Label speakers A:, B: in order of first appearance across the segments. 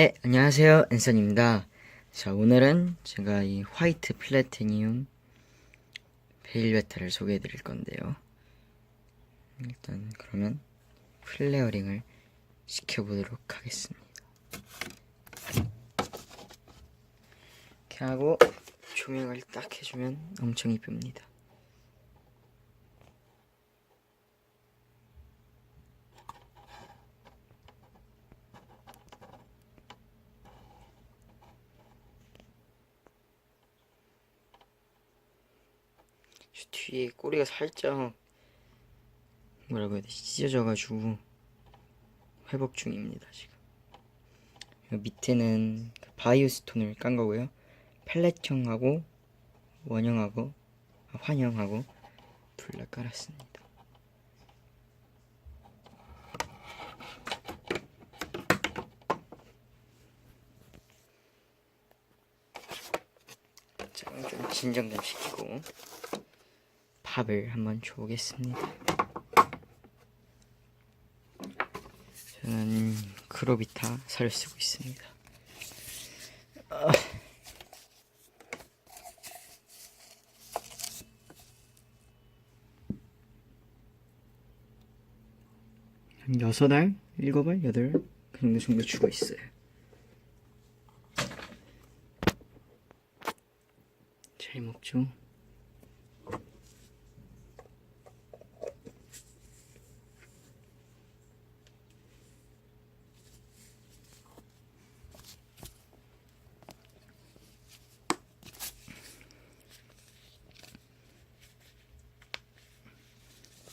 A: 네, 안녕하세요. 앤선입니다. 자, 오늘은 제가 이 화이트 플래티늄 베일베타를 소개해 드릴 건데요. 일단 그러면 플레어링을 시켜보도록 하겠습니다. 이렇게 하고 조명을 딱 해주면 엄청 이쁩니다. 뒤에 꼬리가 살짝 뭐라고 해야 되지? 찢어져가지고 회복 중입니다 지금. 요 밑에는 그 바이오스톤을 깐 거고요. 펠렛형하고 원형하고 아, 환형하고 둘 다 깔았습니다. 좀 진정 좀 시키고 밥을 한번 줘보겠습니다. 저는 크로비타 살을 쓰고 있습니다. 아. 한 여섯 알, 일곱 알, 여덟 알 정도 정도 주고 있어요. 잘 먹죠?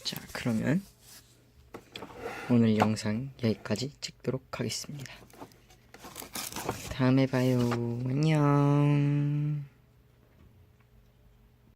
A: 자, 그러면 오늘 영상 여기까지 찍도록 하겠습니다. 다음에 봐요. 안녕.